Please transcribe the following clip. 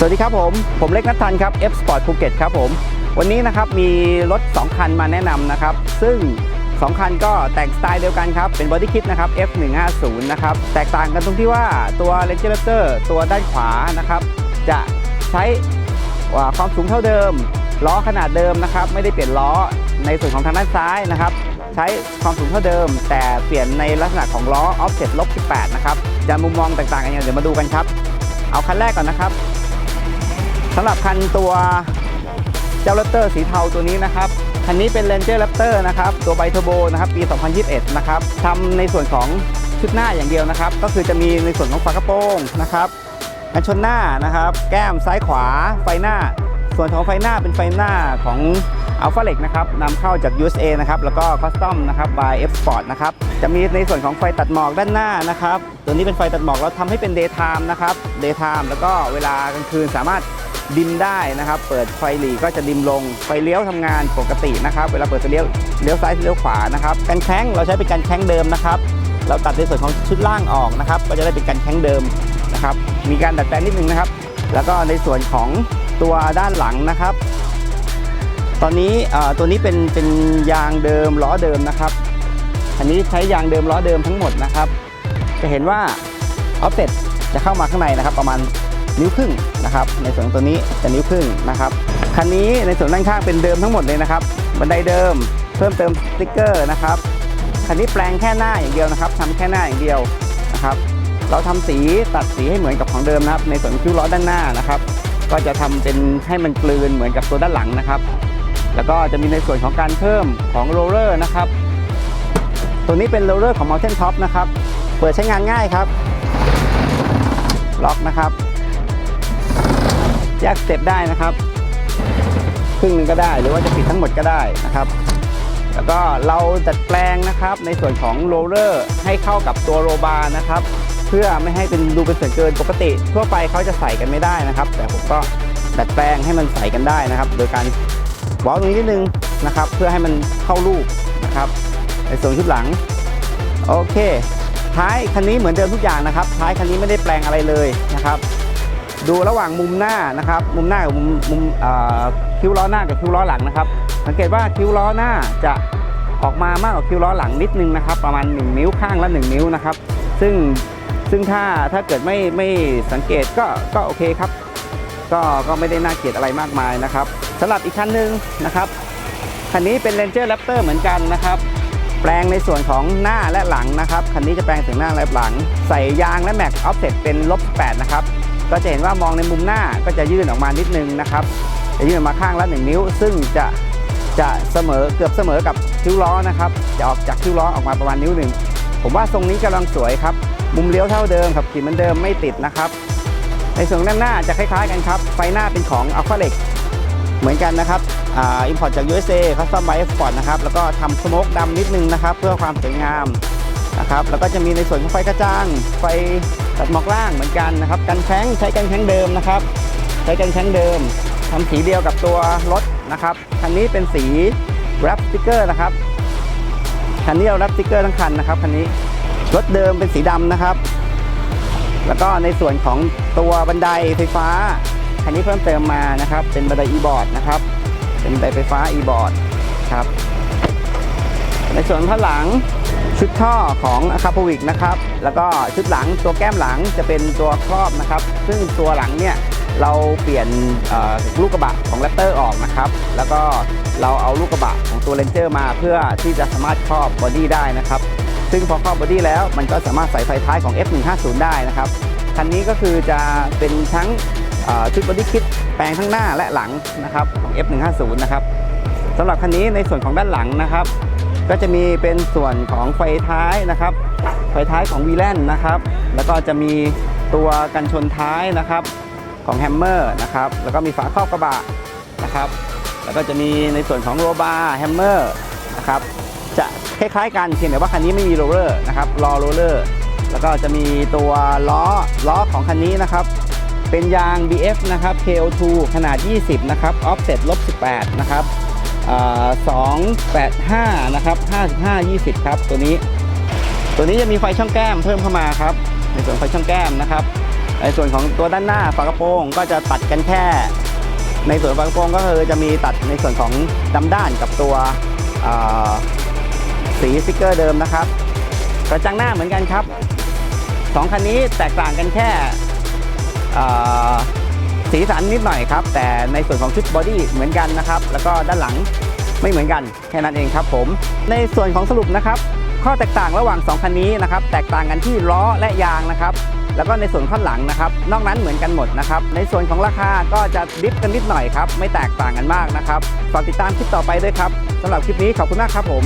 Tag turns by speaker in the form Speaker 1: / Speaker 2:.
Speaker 1: สวัสดีครับผม ผมเล็กนัททันครับ F Sport ภูเก็ตครับผม วันนี้นะครับมีรถ 2 คันมาแนะนำนะครับ ซึ่ง 2 คันก็แต่งสไตล์เดียวกันครับ เป็นบอดี้คิ t นะครับ F150 นะครับ แตกต่างกันตรงที่ว่าตัว Ranger Raptor ตัวด้านขวานะครับ จะใช้อ่าความสูงเท่าเดิม ล้อขนาดเดิมนะครับ ไม่ได้เปลี่ยนล้อในส่วนของทางด้านซ้ายนะครับ ใช้ความสูงเท่าเดิม แต่เปลี่ยนในลักษณะของล้อ offset ลบ18นะครับ จะมุมมองแตกต่างกันอยังไงเดี๋ยวมาดูกันครับ เอาคันแรกก่อนนะครับ สำหรับคันตัวเจ้า Raptor สีเทาตัวนี้นะครับคันนี้เป็น Ranger Raptor นะครับตัวไบเทอร์โบนะครับปี 2021 นะครับทำในส่วนของชุดหน้าอย่างเดียวนะครับ ก็คือจะมีในส่วนของฝากระโปรงนะครับกันชนหน้านะครับ แก้มซ้ายขวาไฟหน้า ส่วนของไฟหน้าเป็นไฟหน้าของ Alpha l e x นะครับนำเข้าจาก USA นะครับแล้วก็ Custom นะครับ by F Sport นะครับจะมีในส่วนของไฟตัดหมอกด้านหน้านะครับ ตัวนี้เป็นไฟตัดหมอกเราทำให้เป็น daytime นะครับ daytime แล้วก็เวลากลางคืนสามารถ ดิมได้นะครับ เปิดไฟหลีก็จะดิมลง ไฟเลี้ยวทำงานปกตินะครับ เวลาเปิดไฟเลี้ยวเลี้ยวซ้ายเลี้ยวขวานะครับกันแข้งเราใช้เป็นกันแข้งเดิมนะครับ เราตัดในส่วนของชุดล่างออกนะครับ ก็จะได้เป็นกันแข้งเดิมนะครับ มีการดัดแปลงนิดนึงนะครับ แล้วก็ในส่วนของตัวด้านหลังนะครับ ตอนนี้ตัวนี้เป็นเป็นยางเดิมล้อเดิมนะครับ อันนี้ใช้ยางเดิมล้อเดิมทั้งหมดนะครับ จะเห็นว่าออฟเซ็ตจะเข้ามาข้างในนะครับ ประมาณ นิ้วครึ่งนะครับ ในส่วนตัวนี้จะนิ้วครึ่งนะครับคันนี้ในส่วนด้านข้างเป็นเดิมทั้งหมดเลยนะครับ บันไดเดิม เพิ่มเติมสติ๊กเกอร์นะครับคันนี้แปลงแค่หน้าอย่างเดียวนะครับทำแค่หน้าอย่างเดียวนะครับ เราทำสีตัดสีให้เหมือนกับของเดิมนะครับ ในส่วนคิ้วล้อด้านหน้านะครับ ก็จะทำเป็นให้มันกลืนเหมือนกับตัวด้านหลังนะครับ แล้วก็จะมีในส่วนของการเพิ่มของโรลเลอร์นะครับ ตัวนี้เป็นโรลเลอร์ของ Mountain Top นะครับ เปิดใช้งานง่ายครับ ล็อกนะครับ แยกสเต็ปได้นะครับ ครึ่งนึงก็ได้หรือว่าจะปิดทั้งหมดก็ได้นะครับ แล้วก็เราดัดแปลงนะครับในส่วนของโรลเลอร์ให้เข้ากับตัวโรบาร์นะครับ เพื่อไม่ให้เป็นดูเป็นส่วนเกินปกติ ทั่วไปเขาจะใส่กันไม่ได้นะครับ แต่ผมก็ดัดแปลงให้มันใส่กันได้นะครับ โดยการวอลตรงนี้นิดนึงนะครับ เพื่อให้มันเข้ารูปนะครับในส่วนชุดหลังโอเค ท้ายคันนี้เหมือนเดิมทุกอย่างนะครับ ท้ายคันนี้ไม่ได้แปลงอะไรเลยนะครับ ดูระหว่างมุมหน้านะครับ มุมหน้ากับมุมมุมคิ้วล้อหน้ากับคิ้วล้อหลังนะครับ สังเกตว่าคิ้วล้อหน้าจะออกมามากกว่าคิ้วล้อหลังนิดนึงนะครับ ประมาณ 1 นิ้วข้างละ 1 นิ้วนะครับ ซึ่งซึ่งถ้าถ้าเกิดไม่ไม่สังเกตก็ก็โอเคครับ ก็ก็ไม่ได้น่าเกลียดอะไรมากมายนะครับสำหรับอีกคันหนึ่งนะครับคันนี้เป็น Ranger Raptor เหมือนกันนะครับแปลงในส่วนของหน้าและหลังนะครับคันนี้จะแปลงถึงหน้าและหลัง ใส่ยางและแม็กออฟเซ็ตเป็นลบ 8 นะครับ ก็จะเห็นว่ามองในมุมหน้าก็จะยื่นออกมานิดนึงนะครับจะยื่นออกมาข้างละ1นิ้ว ซึ่งจะจะเสมอเกือบเสมอกับคิ้วล้อนะครับจะออกจากคิ้วล้อออกมาประมาณนิ้วหนึ่งผมว่าทรงนี้กำลังสวยครับ มุมเลี้ยวเท่าเดิมขับขี่เหมือนเดิมไม่ติดนะครับ ในส่วนด้านหน้าจะคล้ายๆกันครับ ไฟหน้าเป็นของ a l p h a l e x เหมือนกันนะครับอ่าอิมพอร์ตจาก USA Custom by Export นะครับ แล้วก็ทำสโมกดำนิดนึงนะครับ เพื่อความสวยงามนะครับ แล้วก็จะมีในส่วนของไฟกระจ่าง ไฟ ตัดหมอกล่างเหมือนกันนะครับ กันแข้งใช้กันแข้งเดิมนะครับ ใช้กันแข้งเดิมทำสีเดียวกับตัวรถนะครับคันนี้เป็นสีแรปสติกเกอร์นะครับคันนี้เราแรปสติกเกอร์ทั้งคันนะครับคันนี้รถเดิมเป็นสีดำนะครับ แล้วก็ในส่วนของตัวบันไดไฟฟ้าคันนี้เพิ่มเติมมานะครับ เป็นบันได e-board นะครับ เป็นบันไดไฟฟ้า e-board ครับในส่วนข้างหลัง ชุดท่อของอคาพวิกนะครับ แล้วก็ชุดหลังตัวแก้มหลังจะเป็นตัวครอบนะครับ ซึ่งตัวหลังเนี่ยเราเปลี่ยนลูกกระบะของแรปเตอร์ออกนะครับ แล้วก็เราเอาลูกกระบะของตัวเ a นเจอร์มาเพื่อที่จะสามารถครอบบอดี้ได้นะครับ ซึ่งพอครอบบอดี้แล้วมันก็สามารถใส่ไฟท้ายของ F150 ได้นะครับ คันนี้ก็คือจะเป็นทั้งชุดบอดี้คิดแปลงทั้งหน้าและหลังนะครับของ F150 นะครับสำหรับคันนี้ในส่วนของด้านหลังนะครับ ก็จะมีเป็นส่วนของไฟท้ายนะครับ ไฟท้ายของวีแลนนะครับ แล้วก็จะมีตัวกันชนท้ายนะครับของแฮมเมอร์นะครับ แล้วก็มีฝาครอบกระบะนะครับ แล้วก็จะมีในส่วนของโรบาร์แฮมเมอร์นะครับจะคล้ายๆกันเพียงแต่ว่าคันนี้ไม่มีโรเลอร์นะครับรอโรเลอร์แล้วก็จะมีตัวล้อล้อของคันนี้นะครับ เป็นยาง BF นะครับ KO2 ขนาด 20 นะครับ offset ลบ18 นะครับ 285 นะครับ 55 20 ครับ ตัวนี้ ตัวนี้จะมีไฟช่องแก้มเพิ่มเข้ามาครับ ในส่วนไฟช่องแก้มนะครับ ในส่วนของตัวด้านหน้าฝากระโปรงก็จะตัดกันแค่ ในส่วนฝากระโปรงก็คือจะมีตัดในส่วนของดำด้านกับตัวสีสติกเกอร์เดิมนะครับ กระจังหน้าเหมือนกันครับสองคันนี้แตกต่างกันแค่ สีสันนิดหน่อยครับ แต่ในส่วนของชุดบอดี้เหมือนกันนะครับ แล้วก็ด้านหลังไม่เหมือนกันแค่นั้นเองครับผม ในส่วนของสรุปนะครับ ข้อแตกต่างระหว่าง 2 คันนี้นะครับ แตกต่างกันที่ล้อและยางนะครับ แล้วก็ในส่วนข้างหลังนะครับ นอกนั้นเหมือนกันหมดนะครับ ในส่วนของราคาก็จะดิฟกันนิดหน่อยครับ ไม่แตกต่างกันมากนะครับ ฝากติดตามคลิปต่อไปด้วยครับสำหรับคลิปนี้ขอบคุณมากครับผม